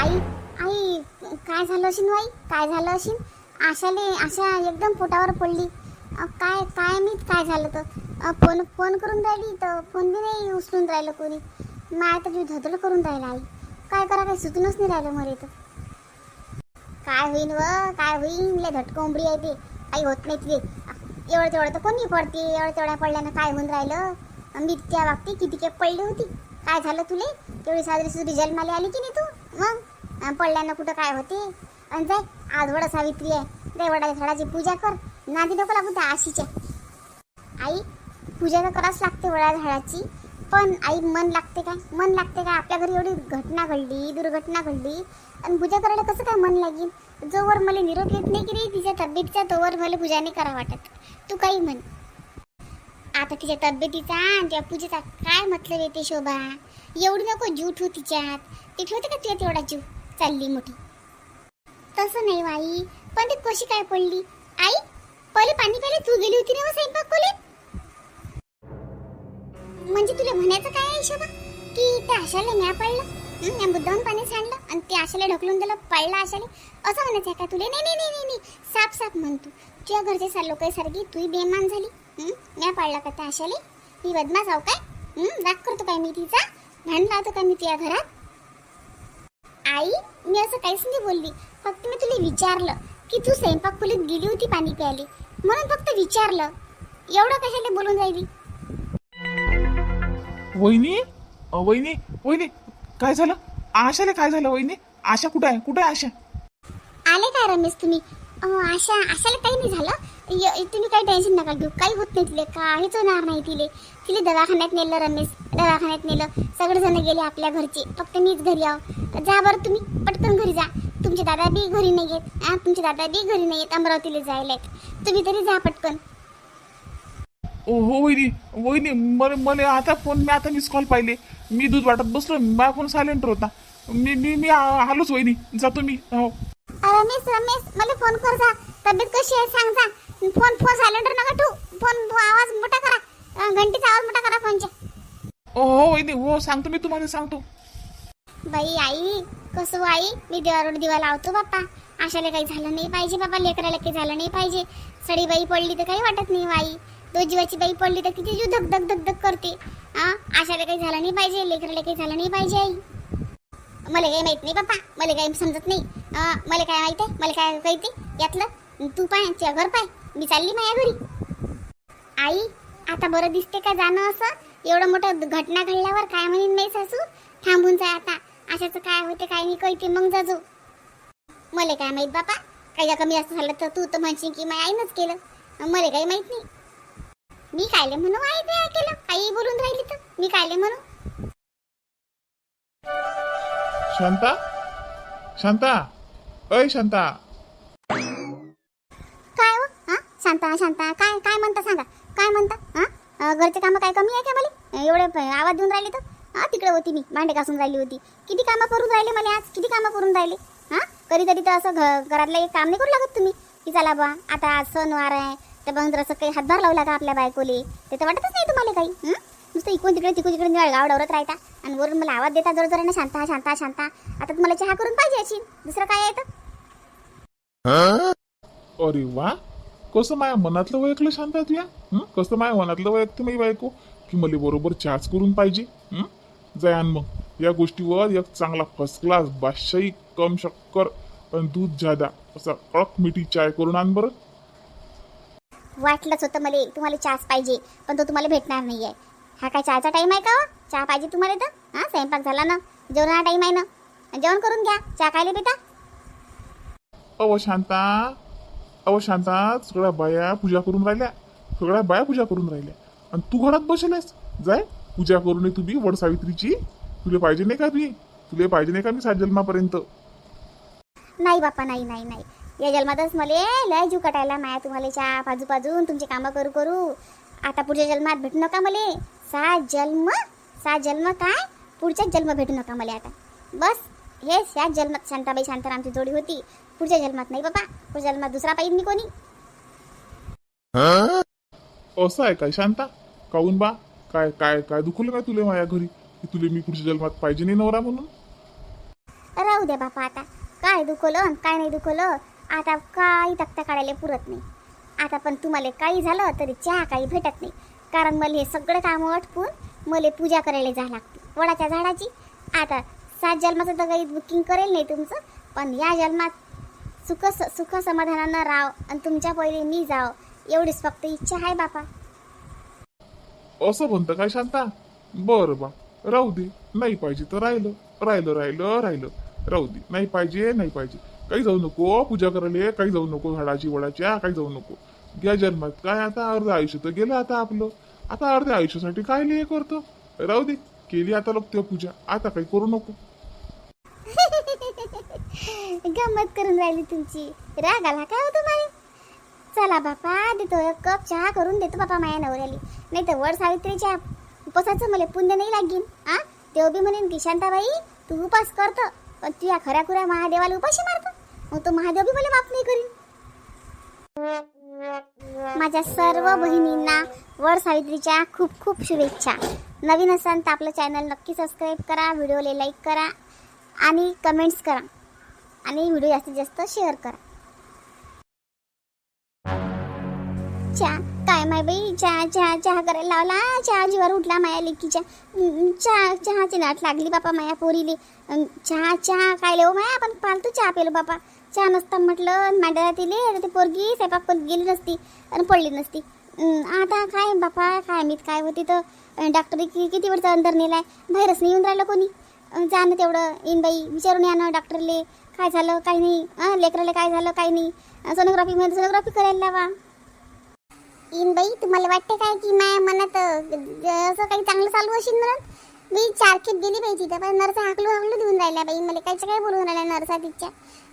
आई आई काय झालं असेल बाई? काय झालं असेल आशाले आशा एकदम पोटावर पडली. काय काय मी काय झालं तर? फोन फोन करून राहिली तर फोन बी नाही उचलून राहिलं कोणी. माय तर जीव धडधड करून राहिला आई. काय करा काय सुचूनच नाही राहिलं मला तर. काय होईन व काय होईन? लय झटकोंबडी आहे ते. काही होत नाही तिथे. एवढं तेवढं तर कोणी पडते? एवढं तेवढ्या पडल्यानं काय होऊन राहिलं? मी त्या बाबतीत किती केक पडली होती. काय झालं तुले? तेवढी साजरी सुरी जन्माला आली की नाही तू? मग? पडल्यानं कुठं काय होते? आणि जाय आज वडा सावित्री आहे. जाय झाडाची पूजा कर. नादी नको लागू त्या आशीच्या. आई पूजा तर करावंच लागते वडा झाडाची. पण आई मन लागते काय? मन लागते काय? आपल्या घरी एवढी घटना घडली दुर्घटना घडली. आणि पूजा करायला कसं काय मन लागेल? जोवर मला निरोप येत नाही की नाही तिच्या तब्येतीचा तोवर मला पूजा नाही करा वाटत. तू काही म्हण. आता तिच्या तब्येतीचा आणि त्या पूजेचा काय मतलब येते शोभा? एवढी नको जीव ठेवू तिच्यात. ते ठेवते का तुझ्या तेवढा जीव? चालली मोठी. तसं नाही बाई पण ती कशी काय पडली? आई पहिले पाणी प्यायला तू गेली होती ना व स्वयंपाक खोलीत? म्हणजे तुला म्हणायचं काय आहे शोभा? की त्या आशाला म्या पडलं हं, त्या मुद्दाहून पाणी सांडलं आणि त्या आशाला ढकलून दिलं पाळलं आशाले? असं म्हणायचं आहे का तुला? नाही नाही नाही नाही नाही. साप साप म्हण तू. तुझ्या घरचे सार लोकांसारखी तूही बेमान झाली. म्या पाळला का त्या आशाले? मी बदमाश आहो काय? राग करतो काय मी तिचा? भांड लावतो का मी तुझ्या घरात? आई मी असं काहीच नाही बोलली. फक्त मी तुला विचारलं की तू स्वयंपाक खोलीत गेली होती पाणी प्यायले? म्हणून फक्त विचारलं. एवढं कशाला बोलून राहिली? वहिनी अ, वहिनी वहिनी काय झालं? आशाला काय झालं वहिनी? आशा कुठं आहे? कुठं आहे आशा? आले काय रमेश तुम्ही? आशा आशाला काही नाही झालं. तुम्ही काही टेन्शन नका घेऊ. काही होत नाही तिले. काहीच होणार नाही तिले. तिले दवाखान्यात नेलं रमेश. दवाखान्यात नेलं. सगळेजण गेले आपल्या घरचे. फक्त मीच घरी आहो. जा बरं तुम्ही. पटकन घरी जा. तुमचे दादा बी घरी नाही येत तुमचे दादा बी घरी नाही येत अमरावतीला जायला आहेत. तुम्ही तरी जा पटकन. हो वहिनी. वहिनी मला मला आता फोन मी आता मिस कॉल पाहिले. मी दूध वाटत बसलो. माझा फोन सायलेंट होता. मी मी मी आलोच वहिनी. जातो मी. हो. रमेश रमेश मला फोन कर जा. तब्येत कशी आहे? सांग जा. फोन फोन सायलेंटर नका ठेवू. फोन आवाज मोठा करा. अं, घंटीचा आवाज मोठा करा फोनच्या ओ हो वहिनी हो सांगतो मी तुम्हाला सांगतो. बाई आई कसं हो आई? मी देवारोड दिवा लावतो बाप्पा. आशाला काही झालं नाही पाहिजे बाबा लेकराला काही झालं नाही पाहिजे. सडी बाई पडली तर काही वाटत नाही बाई. दो जीवाची बाई पडली तर किती जीव धक धक धक धक करते. हा आशाला काही झालं नाही पाहिजे लेकराला काही झालं नाही पाहिजे आई. मला काही माहीत नाही बाप्पा. मला काही समजत नाही. अं, मला काय माहीत आहे? मला काय कळते यातलं तू पाय तुझ्या घर पाय. मी चालली माझ्या घरी. आई आता बरं दिसते का जाणं असं? एवढं मोठं घटना घडल्यावर काय म्हणेन नाही सासू? थांबून जाय आता. अशाचं काय होते काय नाही कळते. मग जाजो मला काय माहीत बापा? काही कमी असं झालं तर तू तर म्हणशील की माझ्या आईनंच केलं. मला काही माहीत नाही. मी कायले म्हणू आई ते केलं? आई बोलून राहिली तर मी कायले म्हणू शांता? शांता? अय शांता. शांता शांता काय काय म्हणता सांगा? काय म्हणता? हा? घरचे कामं काय कमी आहे का मला? एवढे आवाज देऊन राहिले तर? हा तिकडे होती मी. भांडे घासून राहिली होती. किती कामं करून राहिले मला आज? किती कामं करून राहिले? हा? कधी कधी तर असं घ घरातलं एक काम नाही करू लागत तुम्ही. की चला बा आता आज सणवार आहे. तर मग जर असं काही हातभार लावला का आपल्या बायकोले? ते तर वाटतच नाही तुम्हाला काही. नुसतं इकडून तिकडे तिकडून तिकडे निवळ गाव डवरत राहता. आणि वरून मला आवाज देता जोर जोराने शांता शांता शांता. आता तुम्हाला चहा करून पाहिजे अशी. दुसरं काय आहे तर? अरे वा! कसं माया मनातलं वैकलं शांता तुया? हं? कसं माया मनातलं वैकते मी बायको? की मला बरोबर चहाच करून पाहिजे? जाय आण मग. या गोष्टीवर एक चांगला फर्स्ट क्लास बादशाही कम शक्कर पण दूध जादा असा कडक मिठी चाय करून आण बरं. वाटलंच होतं मला तुम्हाला चहाच पाहिजे पण तो तुम्हाला भेटणार नाही आहे हा काय चहाचा टाईम आहे का हो? चहा पाहिजे तुम्हाला तर. हा स्वयंपाक झाला ना. जेवणाचा टाईम आहे ना. जेवण करून घ्या. चहा खायला पिता अव शांता. अहो शांता सगळ्या बाया पूजा करून राहिल्या. सगळ्या बाया पूजा करून राहिल्या. आणि तू घरात बसलेस. जाय पूजा करून ये तुम्ही वडसावित्रीची सावित्रीची. तुला पाहिजे नाही का मी? तुला पाहिजे नाही का मी सात जन्मापर्यंत? नाही बाप्पा नाही नाही नाही. या जन्मातच मला लय जीव कटायला माया तुम्हाला चहा पाजू पाजून तुमचे कामं करू करू. आता पुढच्या जन्मात भेटू नका मला. सात जन्म सात जन्म काय? पुढच्याच जन्म भेटू नका मला आता. बस हे सात जन्मात शांताबाई शांतारामची जोडी होती. पुढच्या जन्मात नाही बाबा. पुढच्या जन्मात दुसरा पाहिजे मी कोणी? असं आहे काय शांता? काऊन बा? काय काय काय दुखवलं काय तुला माझ्या घरी? की तुला मी पुढच्या जन्मात पाहिजे नाही नवरा म्हणून? राहू द्या बापा आता. काय दुखवलं काय नाही दुखवलं आता काही तक्ता काढायला पुरत नाही. आता पण तुम्हाला काही झालं तरी चहा काही भेटत नाही. कारण मला हे सगळं कामं अटकून मला पूजा करायला जावं लागते. वडाच्या झाडाची. आता सात जन्माचं तर काही बुकिंग करेल नाही तुमचं. पण या जन्मात सुख सुख समाधानानं राव आणि तुमच्या पहिले मी जाव. एवढीच फक्त इच्छा आहे बापा. असं म्हणतं काय शांता? बरं बा राहू दे. नाही पाहिजे तर राहिलं. राहिलं राहिलं राहिलं. राहू दे. नाही पाहिजे नाही पाहिजे. काही जाऊ नको पूजा करायला काही जाऊ नको झाडाची वडाच्या काही जाऊ नको. घ्या जन्मात काय आता? अर्ध आयुष्य तर गेलं आता आपलं. आता अर्ध्या आयुष्यासाठी काय लिहि करतो? राहू दे. केली आता लोक त्या पूजा. आता काही करू नको. गंमत करून राहिली तुमची. राग आला काय होतो मारे चला बापा देतो एक कप चहा करून देतो बापा माया नवऱ्याली. नाही तर वड सावित्रीच्या उपासाचं मला पुण्य नाही लागीन आ? तेव्हा बी म्हणेन की शांताबाई तू उपास करतो. पण तुझ्या खऱ्या खुऱ्या महादेवाला उपाशी मारतो. मग तो महादेव बी मला माफ नाही करीन. माझ्या सर्व बहिणींना वड सावित्रीच्या खूप खूप शुभेच्छा. नवीन असाल तर आपलं चॅनल नक्की सबस्क्राईब करा व्हिडिओला लाईक करा आणि कमेंट्स करा. आणि व्हिडिओ जास्तीत जास्त शेअर करा. चहा काय माय बाई? चहा चहा चहा करायला लावला. चहा जीवर उठला माया लेकीच्या. चहा चहाची नाट लागली बापा माया पोरीले. चहा चहा काय लेव हो माया. आपण फालतू चहा पेलो बापा. चहा नसता म्हटलं मांडायला तिले. आता ती पोरगी स्वयंपाक पण गेली नसती आणि पडली नसती. अं, आता काय बापा काय मी काय होती तर. डॉक्टर कि किती वेळचं अंदर नेलाय? बाहेरच नाही येऊन राहिलं कोणी? जा ना तेवढं. येईन बाई विचारून या ना डॉक्टरले काय झालं काही नाही. अं, लेकराला काय झालं काही नाही. सोनोग्राफीमध्ये सोनोग्राफी करायला लावा. इन बाई तुम्हाला वाटते काय की माझ्या मनात असं काही चांगलं चालू असेल म्हणून मी चार खेप गेली बाई तिथं पण नर्स हाकलू हाकलू देऊन राहिल्या बाई. मला कायच्या काय बोलून राहिल्या नर्सा तिच्या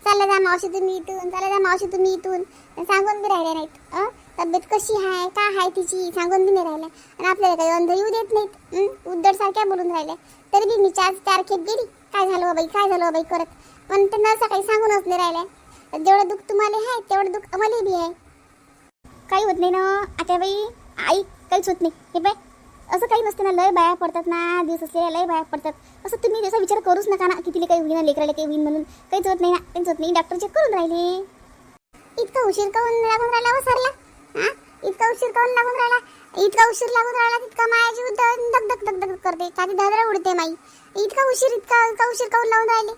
चालला जा मावशी तुम्ही इथून चालला जा मावशी तुम्ही इथून. सांगून बी राहिल्या नाहीत तब्येत कशी आहे का आहे तिची? सांगून बी नाही राहिल्या आणि आपल्याला काही अंध येऊ देत नाहीत उद्धडसारख्या बोलून राहिल्या तरी बी मी चार चार खेप गेली. काय झालं हो बाई? काय झालं हो बाई करत पण त्यांना असं काही सांगूनच नाही राहिल्या जेवढं दुःख तुम्हाला आहे तेवढं दुःख आम्हालाही बी आहे. काही होत नाही ना आता बाई आई काहीच होत नाही. हे बाई असं काही नसते ना लय बाया पडतात ना दिवस असलेल्या लय बाया पडतात. असं तुम्ही त्याचा विचार करूच नका ना कितीले काही होईना लेकराला काही होईन म्हणून. काहीच होत नाही ना काहीच होत नाही. डॉक्टर चेक करून राहिले. इतका उशीर काऊन लागून राहिला हो सरला हा? इतका उशीर काऊन लागून राहिला? इतका उशीर लागून राहिला तितका माया जीव द- धक धक करते. खाली दादरा उडते माई. इतका उशीर इतका इतका उशीर काऊन लावून राहिले?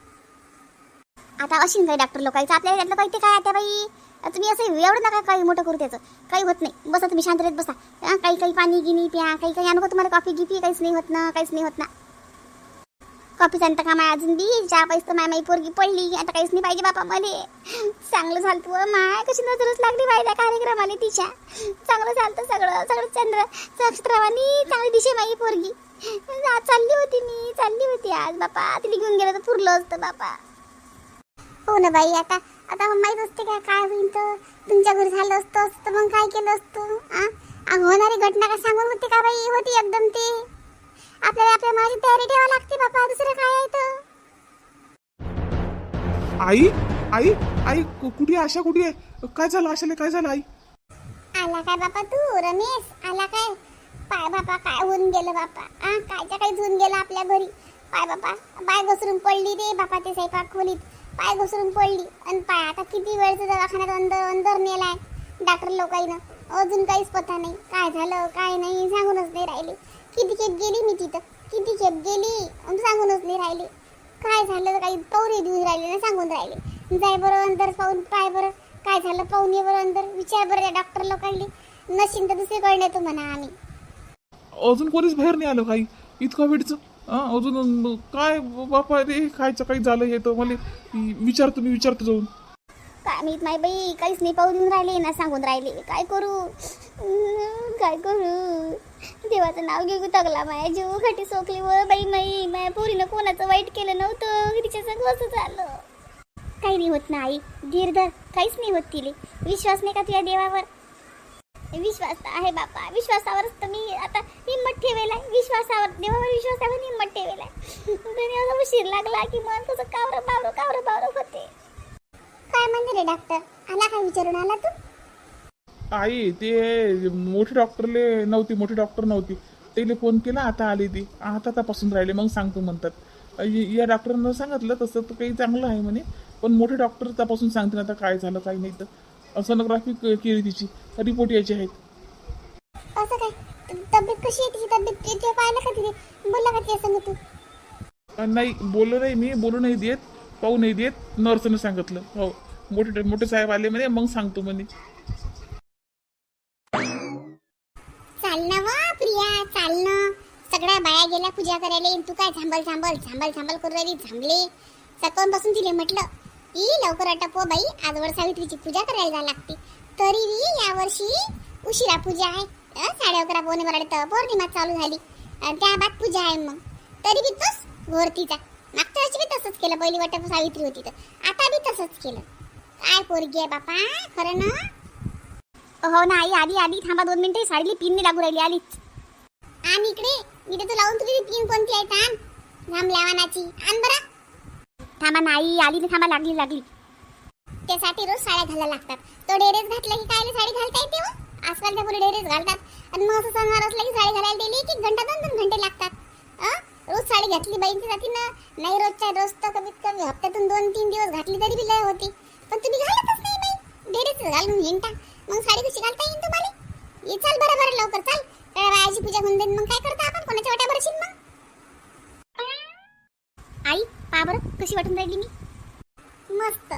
आता अशी काही डॉक्टर लोकांचं. आपल्याला त्यातलं काही ते काय आता बाई तुम्ही असं एवढं नका काही मोठं करू त्याचं. काही होत नाही. बसा तुम्ही शांत राहत बसा. काही काही पाणी गिनी प्या काही काही. नको तुम्हाला कॉफी गिफी काहीच नाही होत ना काहीच नाही होत ना. कॉफी सांगता का माय अजून बी चहा पैसे तर माय माई पोरगी पडली आता काहीच नाही पाहिजे बापा मले. चांगलं झालं तू माय कशी नजरच लागली पाहिजे कार्यक्रमाने तिच्या. चांगलं झालं सगळं सगळं चंद्र नक्षत्रवानी चांगली दिशे माई पोरगी. आज चालली होती मी चालली होती आज बापा. तिला घेऊन गेलं तर पुरलं असतं बापा. हो ना बाई आता आता माहीत असते काय काय होईल तर? तुमच्या घरी झालं असतं असतं मग काय केलं असतं? आ? होणारी घटना काय सांगून होती का बाई? होती एकदम ते. आपल्याला आपल्या माझी तयारी ठेवा लागते बापा दुसरं काय आहे तर? आई आई आई कु- कुठे आहे? आशा कुठे आहे? काय झालं आशाला? काय झालं आई? आला काय बापा तू रमेश? आला काय? पाय बापा काय होऊन गेलं बापा? आ कायच्या काही होऊन गेलं आपल्या घरी. पाय बापा पाय घसरून पडली रे बापा ते स्वयंपाक खोलीत. पाय घसरून पडली. आणि पाय आता किती वेळचं दवाखान्यात अंदर अंदर नेलाय डॉक्टर लोकाईनं. अजून काहीच पता नाही. काय झालं काय नाही सांगूनच नाही राहिले. किती खेप गेली मी तिथं? किती खेप गेली? आणि सांगूनच नाही राहिले. काय झालं तर काही पाहुणे देऊन राहिले ना सांगून राहिले. जाय बरं अंदर पाहून पाय बरं. काय झालं पाहून ये बरं अंदर. विचार बरं त्या डॉक्टर लोकांनी नशीन तर दुसरीकडे नेतो म्हणा आम्ही. अजून कोणीच बाहेर नाही आलं काही. इतका वेळचं. अजून काय बापा रे खायचं काही झालं हे तर मला विचारतो मी विचारतो जाऊन. काय माहीत नाही बाई काहीच नाही पाहू देऊन राहिले ना सांगून राहिले. काय करू? काय करू? देवाचं नाव घेऊ तगला माया जीव खाटी सोकली व बाई माई. माया पोरीनं कोणाचं वाईट केलं नव्हतं तिच्या सगळं असं झालं. काही नाही होत ना आई. धीरधर काहीच नाही होत तिले. विश्वास नाही का तुझ्या देवावर? विश्वास आहे बापा. विश्वासावरच तर मी आता हिंमत ठेवेलाय विश्वासावर देवावर विश्वासावर हिंमत ठेवेलाय तरी असं उशीर लागला की मन तसं कावरं बावरं कावरं बावरं होते. काय म्हणते रे डॉक्टर आला काय विचारून? आला तू? आई ते मोठी डॉक्टरले नव्हती मोठी डॉक्टर नव्हती. त्याला फोन केला आता आली ती. आता तपासून राहिले मग सांगतो म्हणतात. य- या डॉक्टरनं सांगितलं तसं तर काही चांगलं आहे म्हणे. पण मोठे डॉक्टर तपासून सांगतील आता काय झालं काय नाही तर. सोनोग्राफी केली तिची. रिपोर्ट यायचे आहेत. असं काय? तब्येत कशी आहे तिची? तब्येत तिथे पाहिलं का तिथे बोलला का तिच्या संग तू? अ, नाही बोललो नाही मी बोलू नाही देत पाहू नाही देत नर्सनं सांगितलं. हो मोठे मोठे साहेब आले म्हणे मग सांगतो म्हणे. चाल ना वा प्रिया चाल ना. सगळ्या बाया गेल्या पूजा करायला तू काय झांबल झांबल झांबल झांबल करू राहिली? झांबले? सकाळपासून तिले म्हटलं ई लवकर आटपो हो बाई. आजवर सावित्रीची पूजा करायला जायला लागते. तरी या यावर्षी उशिरा पूजा आहे. साडे अकरा पावणे बारा तर पौर्णिमा चालू झाली. त्या बाद पूजा आहे मग. तरी बी तोच घोरतीचा मागच्या वर्षी बी तसंच केलं. पहिली वाटप सावित्री होती तर. आता बी तसंच केलं. काय पोरगी आहे बापा? खरं ना? हो ना आई आली आली. थांबा दोन मिनिटं. साडीली पिन नाही लागू राहिली आलीच. आणि इकडे मी तर लावून तुझी पिन कोणती आहे ताण घाम लावानाची. आण बरा. थांबा नाही आली ना थांबा लागली लागली. त्यासाठी रोज साड्या घालायला लागतात. तो डेरेस घातला की काय साडी घालता येते हो? आजकालच्या मुली डेरेस घालतात. आणि मग असं सणवार असला की साडी घालायला दिली की घंटा दोन दोन घंटे लागतात. रोज साडी घातली बाईंची जाती ना. नाही रोजच्या रोज तर कमीत कमी हप्त्यातून दोन तीन दिवस घातली तरी बी लय होती. पण तुम्ही घालतच नाही बाई. डेरेस घालून हिंटा मग साडी कशी घालता येईन तुम्हाला? ये चल बरं बरं लवकर चाल. त्या बायाची पूजा होऊन देईन. मग काय करता आपण? कोणाच्या वाट्या भरशील मग? आई पा बरं कशी वाटून राहिली मी? मस्त.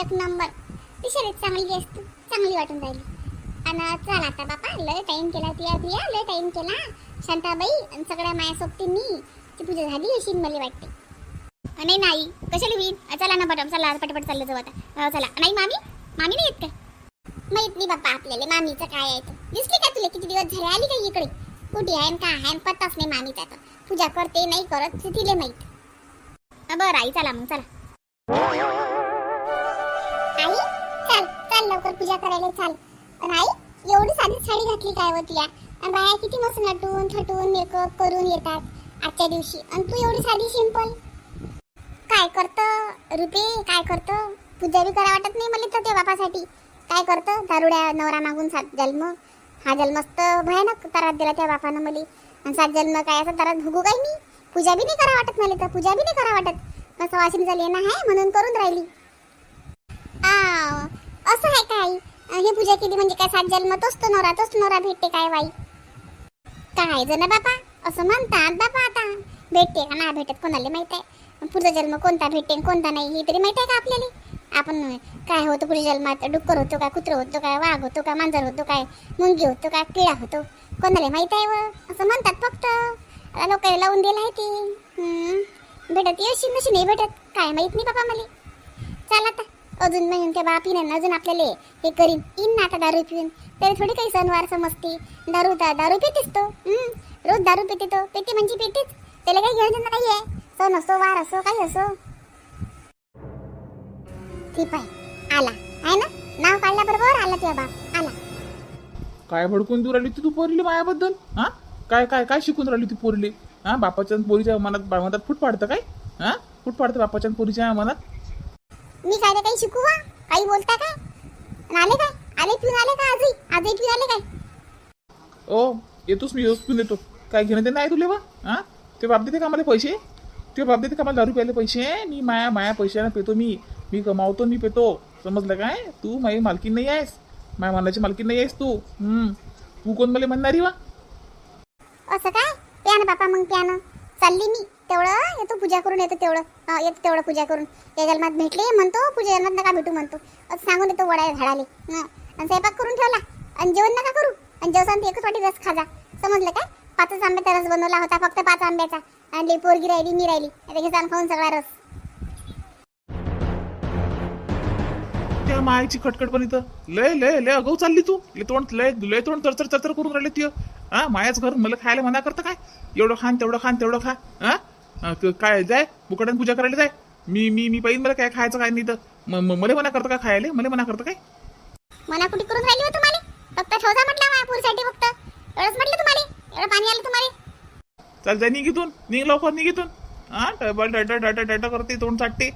एक नंबर. ती शरीर चांगली असते चांगली वाटून राहिली. आणि चल आता बापा लय टाईम केला तिया प्रिया लय टाईम केला. शांताबाई आणि सगळ्या माया सोबती मी. ती पूजा झाली अशी मला वाटते. नाही नाही कशाला होईल चला ना पटम चला पटपट चाललं जाऊ आता. चला. नाही मामी? मामी नाही येत काय माहीत नाही बाप्पा आपल्याला मामीचं काय आहे दिसली का तुला किती दिवस झाले? आली का इकडे? कुठे आहे का आहे? पत्ताच नाही मामीचा तर. पूजा करते नाही करत तिला तिले माहीत. बरं आई चला मग चला. आई चल चल लवकर पूजा करायला चाल. पण आई एवढी साधी साडी घातली काय होती या आणि बाया किती मस्त नटून थटून मेकअप करून येतात आजच्या दिवशी. आणि तू एवढी साधी सिंपल काय करतं? रुपे काय करतं? पूजा बी करा वाटत नाही मला तर त्या बापासाठी. काय करतं? दारुड्या नवरा मागून सात जन्म. हा जन्मस्त भयानक त्रास दिला त्या बापानं मला आणि सात जन्म काय असं त्रास? भोगू काय नाही. पूजा बी नाही करा वाटत मला तर पूजा बी नाही करा वाटत. कसं झाली लेणं आहे म्हणून करून राहिली. आ, असं आहे काय? हे पूजा केली म्हणजे काय सात जन्म तोच तो नवरा तोच नवरा भेटते काय बाई? काय जण बापा असं म्हणतात बापा आता. भेटते का नाही भेटत कोणाला माहीत आहे? पुढचा जन्म कोणता भेटते कोणता नाही हे तरी माहीत आहे का आपल्याला? आपण काय होतो पुढच्या जन्मात? डुक्कर होतो का कुत्र होतो काय वाघ होतो का मांजर होतो काय मुंगी होतो का किळा होतो? कोणाला माहीत आहे व? असं म्हणतात फक्त. लोकांना लावून दिला आहे ते. भेटत यशी नशी नाही भेटत. काय माहीत नाही बाबा मला. चाल आता. अजून म्हणून त्या बापीनं अजून आपल्याला हे करीन. इन ना आता दारू पिऊन. तरी थोडी काही सणवार समजते. दारू दा दारू पितेच तो. रोज दारू पिते तो. पेते म्हणजे पेतेच. त्याला काही घेऊन देणं नाही आहे सण असो वार असो काही असो. ठीक आहे आला. आहे ना? नाव काढल्याबरोबर आला तुझा बाप. आला. काय भडकून दूर आली तू पोरीले मायाबद्दल? हा? काय काय काय शिकून राहिली ती पोरीले? हा बापाच्या आणि पोरीच्या मनात मनात फूट पाडतं काय? हा? फूट पाडतं बापाच्या आणि पोरीच्या मनात? मी काय रे काही शिकू वा काही बोलता काय आणि आले काय? आले पिऊन आले का आजही? आजही पिऊन आले काय? ओ येतोच मी येतोच पिऊन येतो. काय घेणं ते नाही तुले बा? हा? ते बाप देते का मला पैसे? ते बाप देते का मला दारू प्यायला पैसे? मी माया माया पैशाने पेतो मी. मी कमावतो मी पेतो. समजलं काय? तू माझी मालकीन नाही आहेस. माझ्या मनाची मालकीन नाही आहेस तू. हम्म. तू कोण मला म्हणणारी वा असं काय? प्यान बापा मग प्यान चालली मी. तेवढं येतो पूजा करून येतो तेवढं. हा, येतो तेवढं पूजा करून. या जन्मात भेटले म्हणतो पूजा जन्मात नका भेटू म्हणतो. असं सांगून येतो वडा झाडाले. आणि स्वयंपाक करून ठेवला. आणि जेवण नका करू. आणि जेवसान एकच वाटी रस खाजा. समजलं काय? पाचच आंब्याचा रस बनवला होता फक्त पाच आंब्याचा. आणि पोरगी राहिली मी राहिली. त्याच्या जाण खाऊन सगळा रस. त्या मायची खटखट पण इथं. लय लय लय अगाऊ चालली तू. लय तोंड लय लय तोंड चरचर चरचर करून राहिले ती हा? मायाच घर मला खायला मना करतं काय? एवढं खान तेवढं खान तेवढं खा हा? काय जाय बुकड्यान पूजा करायला जाय. मी मी मी पाहिजे मला काय खायचं काय नाही तर. मला मना करतं का खायला? मला मना करतं काय? मना कुठे करून राहिली हो तुम्हाला? फक्त ठेवजा म्हटलं मायापूरसाठी फक्त. एवढंच म्हटलं तुम्हाला? एवढं पाणी आलं तुम्हाला? चल जाय निघ इथून. निघ लवकर निघ इथून. हा डबल डाटा डाटा डाटा करते तोंड चाटते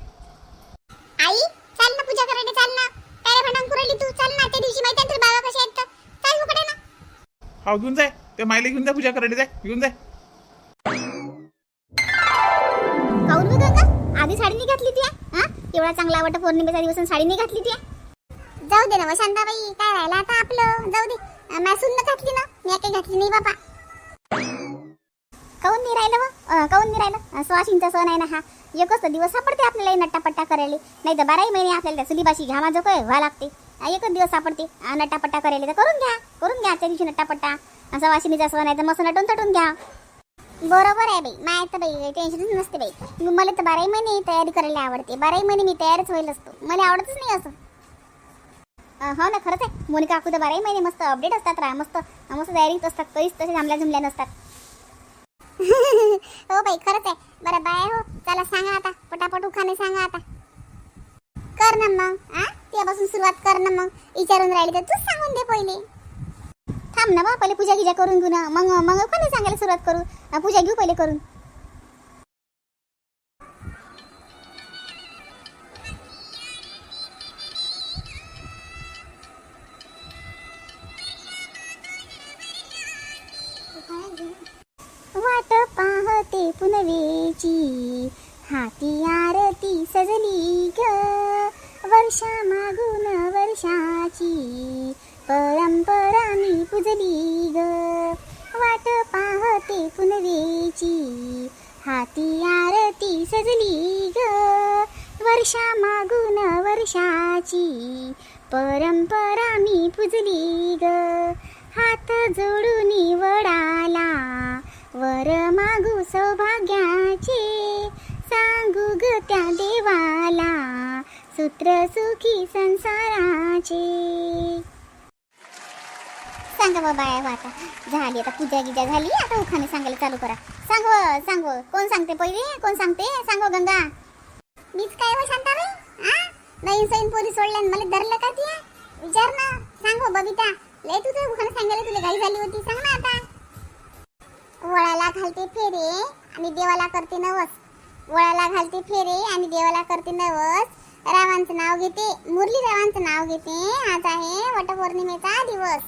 आई चाल ना पूजा करायला चाल ना काय भांडण कुरली तू चाल ना त्या दिवशी माहिती आहे तुझे बाबा कसे आहेत तर. चाल उकडे ना हा घेऊन जाय. ते मायला घेऊन जा पूजा करायला जाय. घेऊन जाय. काऊन गंगा? आधी साडी नाही घातली ती हा? एवढा चांगला वाटत पौर्णिमेचा दिवस आणि साडी नाही घातली ती. जाऊ दे ना व शांताबाई काय राहिलं आता आपलं? जाऊ दे. मॅसून न घातली ना? मी काही घातली नाही बाबा. काऊन नाही राहिलं काऊन नाही राहिलं? सुवाशींचा सण आहे ना हा. एकच दिवस सापडते आपल्याला नट्टापट्टा करायला. नाही तर बाराही महिने आपल्याला त्या चुलीबाशी घामाचं काय व्हा लागते? एकच दिवस सापडते. नटापट्टा करायला तर करून घ्या. करून घ्या आजच्या दिवशी नटापट्टा. असं वाशिनी जसं नाही तर मस्त नटून तटून घ्या. बरोबर आहे बाई. माय तर बाई टेन्शनच नसते बाई. मला तर बाराही महिने तयारी करायला आवडते. बाराही महिने मी तयारच व्हायला असतो. मला आवडतच नाही असं. हो ना खरंच आहे. मोनिका काकू तर बाराही महिने मस्त अपडेट असतात रा. मस्त मस्त तयारीत असतात. कधीच तसे थांबल्या झुमल्या नसतात. हो बाई खरंच आहे. बरं बाय हो. चला सांगा आता. पटापट उखाने सांगा आता. कर ना मग आ? तेव्हापासून सुरुवात कर ना मग. विचारून राहिली तर तूच सांगून दे पहिले. थांब ना बा पहिले पूजा गिजा करून घेऊ ना. मग मग कोणी सांगायला सुरुवात करू? पूजा घेऊ पहिले करून. वाट पाहते पुनवेची हाती वर्षा मागून वर्षाची परंपरा मी पुजली ग. वाट पाहते पुनवेची हाती आरती सजली ग. वर्षा मागून वर्षाची परंपरा मी पुजली ग. हात जोडून वडाला वर मागू सौभाग्याचे सांगू ग त्या देवाला सूत्र सुखी संसाराचे. सांगा बाबा आहे हो आता झाली आता पूजा गिजा झाली आता उखाने सांगायला चालू करा. सांग हो, सांग हो. कोण सांगते पहिले? कोण सांगते? सांग गंगा. मीच काय हो शांताबाई? आ? नवीन सैन पोरी सोडल्या मला धरलं का ती विचार ना. सांग बबिता. लय तू तर उखाणे सांगायला तुला घाई झाली होती. सांग ना आता. वळाला घालते फेरे आणि देवाला करते नवस. वळाला घालते फेरे आणि देवाला करते नवस. रावांचं नाव घेते मुरली रावांचं नाव घेते. आज आहे वटपौर्णिमेचा दिवस.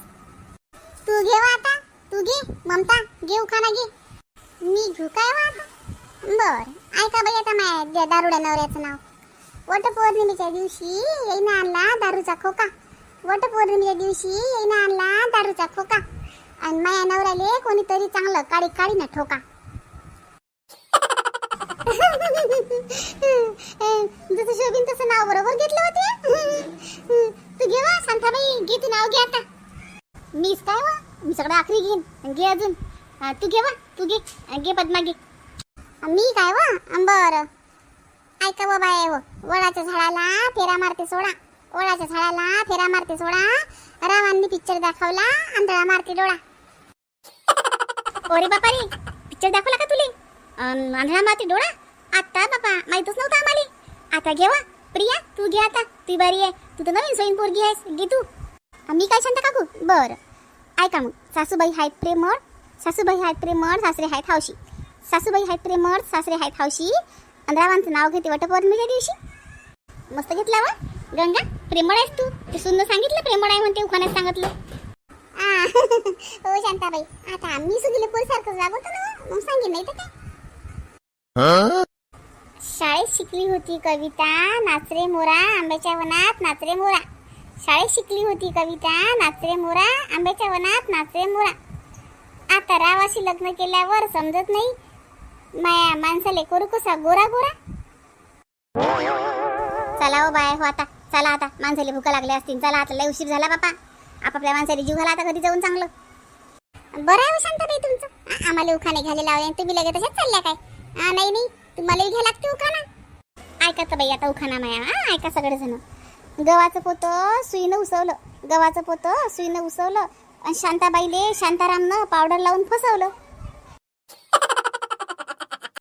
तू घेऊ आता तू घे ममता घेऊ खाना घे. मी घेऊ काय वा आता? बर ऐका बाई आता माझ्या दारुड्या नवऱ्याचं नाव. वटपौर्णिमेच्या दिवशी येईनं आणला दारूचा खोका. वटपौर्णिमेच्या दिवशी येईनं आणला दारूचा खोका. आणि माया नवऱ्याले कोणीतरी चांगलं काळी काळी ना ठोका. जसं शोभिन तसं नाव बरोबर घेतलं होते. तू घे वा शांताबाई घे तू नाव घे आता. मीच काय वा? मी सगळं आखरी घेईन. घे अजून. तू घे वा तू घे. घे पद्मा घे. मी काय वा? बरं. ऐका बाबा आहे हो. वडाच्या झाडाला फेरा मारते सोडा. ओळाच्या झाडाला फेरा मारते सोडा. रावांनी पिक्चर दाखवला आंधळा मारते डोळा. ओरे बापा रे पिक्चर दाखवला का तुले? आंधळा मारते डोळा? आता बाबा माहितच नव्हतं आम्हाला. आता घेवा. प्रिया तू घे आता. तू बारी आहे. तू तर नवीन सोयीन पोरगी आहेस. घे तू. मी काय शांत काकू? बरं. ऐका मग. सासूबाई आहेत प्रेमळ सासूबाई आहेत प्रेमळ सासरे आहेत हावशी सासूबाई आहेत प्रेमळ सासरे आहेत हावशी रावांचं नाव घेते वटपौर्णिमेच्या दिवशी. मस्त घेतला वा. गंगा प्रेमळ आहेस तू. ते सुंदर सांगितलं प्रेमळ आहे म्हणते उखाण्यात सांगितलं. आ, हो शांताबाई. आता मी सुगीले पोरीसारखं जागवतो ना मग सांगेन नाही तर काय? शाळेत शिकली होती कविता नाचरे मोरा आंब्याच्या वनात नाचरे मोरा. शाळेत शिकली होती कविता नाचरे मोरा आंब्याच्या वनात नाचरे मोरा. आता रावाशी लग्न केल्यावर समजत नाही. माया माणसाले करू कसा गोरा गोरा? चला हो बाय हो आता. चला आता. माणसाले भुका लागल्या असतील चला आता. लय उशीर झाला बापा. आपापल्या माणसाला जीव घाला आता घरी जाऊन चांगलं. बरं आहे हो शांत तुमचं. आम्हाला उखाणे घ्यायला लावले तुम्ही लगेच तशाच चालल्या काय? नाही नाही. मलाही मला घ्या लागते उखाना ऐका तर बाई आता उखाना माया हा ऐका सगळेजण. गव्हाचं पोतं सुईनं उसवलं गव्हाचं पोतं सुईनं उसवलं आणि शांताबाईले शांतारामनं पावडर लावून फसवलं.